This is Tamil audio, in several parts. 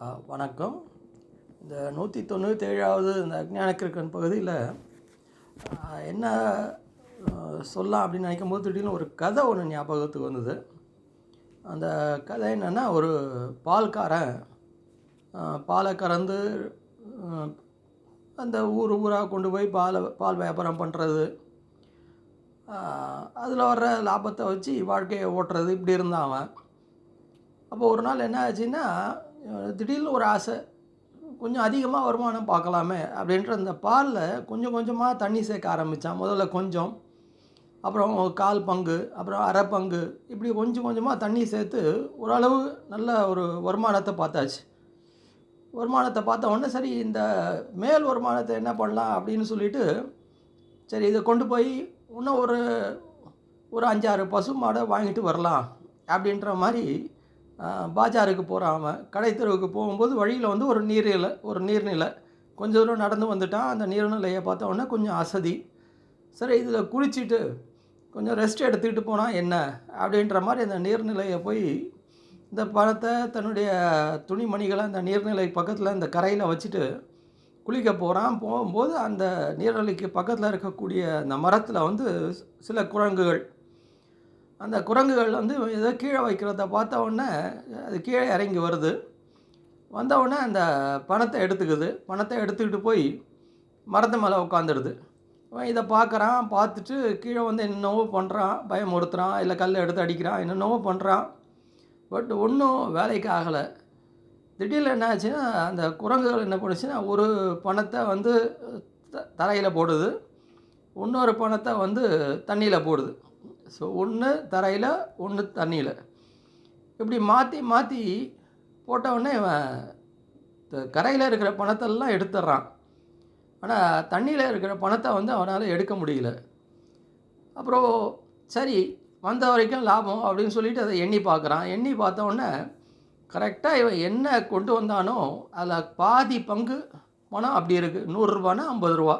ஆ, வணக்கம். இந்த நூற்றி தொண்ணூற்றேழாவது இந்த அஜ்ஞானக்கிருக்கன் பகுதியில் என்ன சொல்லலாம் அப்படின்னு நினைக்கும் போது திடீர்னு ஒரு கதை ஒன்று ஞாபகத்துக்கு வந்தது. அந்த கதை என்னென்னா ஒரு பால்காரன் பாலை கறந்து அந்த ஊர் ஊராக கொண்டு போய் பாலை பால் வியாபாரம் பண்ணுறது அதில் வர்ற லாபத்தை வச்சு வாழ்க்கையை ஓட்டுறது இப்படி இருந்தான் அவன். அப்போ ஒரு நாள் என்ன ஆச்சுன்னா திடீர்னு ஒரு ஆசை கொஞ்சம் அதிகமாக வருமானம் பார்க்கலாமே அப்படின்ற அந்த பாலில் கொஞ்சம் கொஞ்சமாக தண்ணி சேர்க்க ஆரம்பித்தான் முதல்ல கொஞ்சம் அப்புறம் கால் பங்கு அப்புறம் அரை பங்கு இப்படி கொஞ்சம் கொஞ்சமாக தண்ணி சேர்த்து ஓரளவு நல்ல ஒரு வருமானத்தை பார்த்தாச்சு. வருமானத்தை பார்த்த உடனே சரி இந்த மேல் வருமானத்தை என்ன பண்ணலாம் அப்படின்னு சொல்லிட்டு சரி இதை கொண்டு போய் இன்னும் ஒரு ஒரு அஞ்சாறு பசு மாடை வாங்கிட்டு வரலாம் அப்படின்ற மாதிரி பாஜாருக்கு போகிறான் அவன். கடைத்தெருவுக்கு போகும்போது வழியில் வந்து ஒரு நீர்நிலை ஒரு நீர்நிலை. கொஞ்ச தூரம் நடந்து வந்துட்டான். அந்த நீர்நிலையை பார்த்தோன்னே கொஞ்சம் அசதி. சரி இதில் குளிச்சுட்டு கொஞ்சம் ரெஸ்ட் எடுத்துக்கிட்டு போனால் என்ன? அப்படின்ற மாதிரி அந்த நீர்நிலையை போய் இந்த பணத்தை தன்னுடைய துணிமணிகளை அந்த நீர்நிலை பக்கத்தில் அந்த கரையில் வச்சுட்டு குளிக்க போகிறான் போகும்போது அந்த நீர்நிலைக்கு பக்கத்தில் இருக்கக்கூடிய அந்த மரத்தில் வந்து சில குரங்குகள் அந்த குரங்குகள் வந்து ஏதோ கீழே வைக்கிறத பார்த்த உடனே அது கீழே இறங்கி வருது. வந்த உடனே அந்த பணத்தை எடுத்துக்குது. பணத்தை எடுத்துக்கிட்டு போய் மரத்து மேலே உட்காந்துடுது அவன் இதை பார்க்குறான் பார்த்துட்டு கீழே வந்து என்னென்னவோ பண்ணுறான் பயமுறுத்துறான் இல்லை கல் எடுத்து அடிக்கிறான் என்னென்னவோ பண்ணுறான் பட் ஒன்றும் வேலைக்கு ஆகலை. திடீர்னு என்ன ஆச்சுன்னா அந்த குரங்குகள் என்ன பண்ணுச்சுன்னா ஒரு பணத்தை வந்து த தரையில் போடுது. இன்னொரு பணத்தை வந்து தண்ணியில் போடுது. ஸோ ஒன்று தரையில் ஒன்று தண்ணியில். இப்படி மாற்றி மாற்றி போட்டவுடனே இவன் கரையில் இருக்கிற பணத்தெல்லாம் எடுத்துட்றான். ஆனால் தண்ணியில் இருக்கிற பணத்தை வந்து அவனால் எடுக்க முடியல. அப்புறம் சரி வந்த வரைக்கும் லாபம் அப்படின்னு சொல்லிட்டு அதை எண்ணி பார்க்குறான். எண்ணி பார்த்தோன்னே கரெக்டாக இவன் என்ன கொண்டு வந்தானோ அதில் பாதி பங்கு பணம் அப்படி இருக்குது நூறுரூபானா ஐம்பது ரூபா.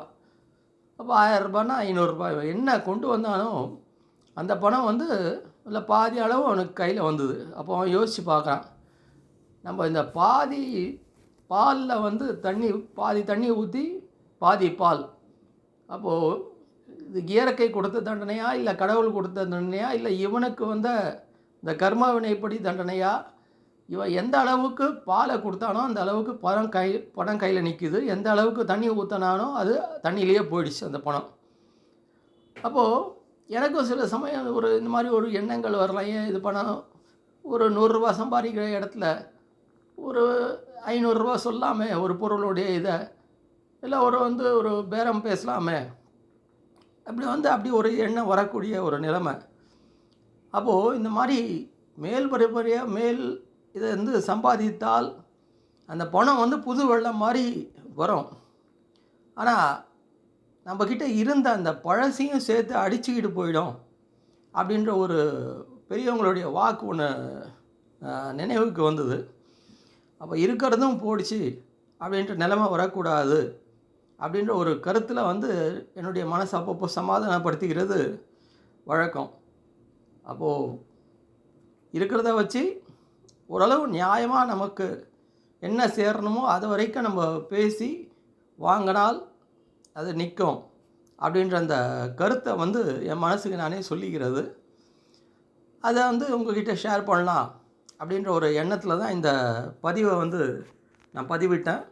அப்போ ஆயிரரூபானா ஐநூறுரூபா இவன் என்ன கொண்டு வந்தானோ அந்த பணம் வந்து இல்லை பாதி அளவு அவனுக்கு கையில் வந்தது. அப்போ அவன் யோசித்து பார்க்குறான். நம்ம இந்த பாதி பாலில் வந்து தண்ணி பாதி தண்ணி ஊற்றி பாதி பால். அப்போது இது இயற்கை கொடுத்த தண்டனையா இல்லை கடவுள் கொடுத்த தண்டனையா இல்லை இவனுக்கு வந்த இந்த கர்ம வினைப்படி தண்டனையா? இவன் எந்த அளவுக்கு பாலை கொடுத்தானோ அந்த அளவுக்கு பணம் கை பணம் கையில் நிற்கிது எந்த அளவுக்கு தண்ணி ஊற்றினானோ அது தண்ணியிலேயே போயிடுச்சு அந்த பணம். அப்போது எனக்கும் சில சமயம் ஒரு இந்த மாதிரி ஒரு எண்ணங்கள் வரலாம். ஏன் இது பணம்? ஒரு நூறுரூவா சம்பாதிக்கிற இடத்துல ஒரு ஐநூறுரூவா சொல்லாமே ஒரு பொருளுடைய இதை. இல்லை ஒரு வந்து ஒரு பேரம் பேசலாமே. அப்படி வந்து அப்படி ஒரு எண்ணம் வரக்கூடிய ஒரு நிலைமை. அப்போது இந்த மாதிரி மேல் பரம்பரையாக மேல் இதை வந்து சம்பாதித்தால் அந்த பணம் வந்து புது வெள்ளம் மாதிரி வரும். ஆனால் நம்மக்கிட்ட இருந்த அந்த பழசையும் சேர்த்து அடிச்சுக்கிட்டு போயிடும் அப்படின்ற ஒரு பெரியவங்களுடைய வாக்கு ஒன்று நினைவுக்கு வந்தது. அப்போ இருக்கிறதும் போடுச்சு அப்படின்ற நிலைமை வரக்கூடாது அப்படின்ற ஒரு கருத்தில் வந்து என்னுடைய மனசை அப்பப்போ சமாதானப்படுத்திக்கிறது வழக்கம். அப்போது இருக்கிறத வச்சு ஓரளவு நியாயமாக நமக்கு என்ன சேரணுமோ அது வரைக்கும் நம்ம பேசி வாங்கினால் அது நிற்கும் அப்படின்ற அந்த கருத்தை வந்து என் மனசுக்கு நானே சொல்லிக்கிறது. அதை வந்து உங்ககிட்ட ஷேர் பண்ணலாம் அப்படின்ற ஒரு எண்ணத்தில் தான் இந்த பதிவை வந்து நான் பதிவிட்டேன்.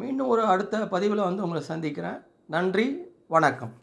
மீண்டும் ஒரு அடுத்த பதிவில் வந்து உங்களை சந்திக்கிறேன். நன்றி வணக்கம்.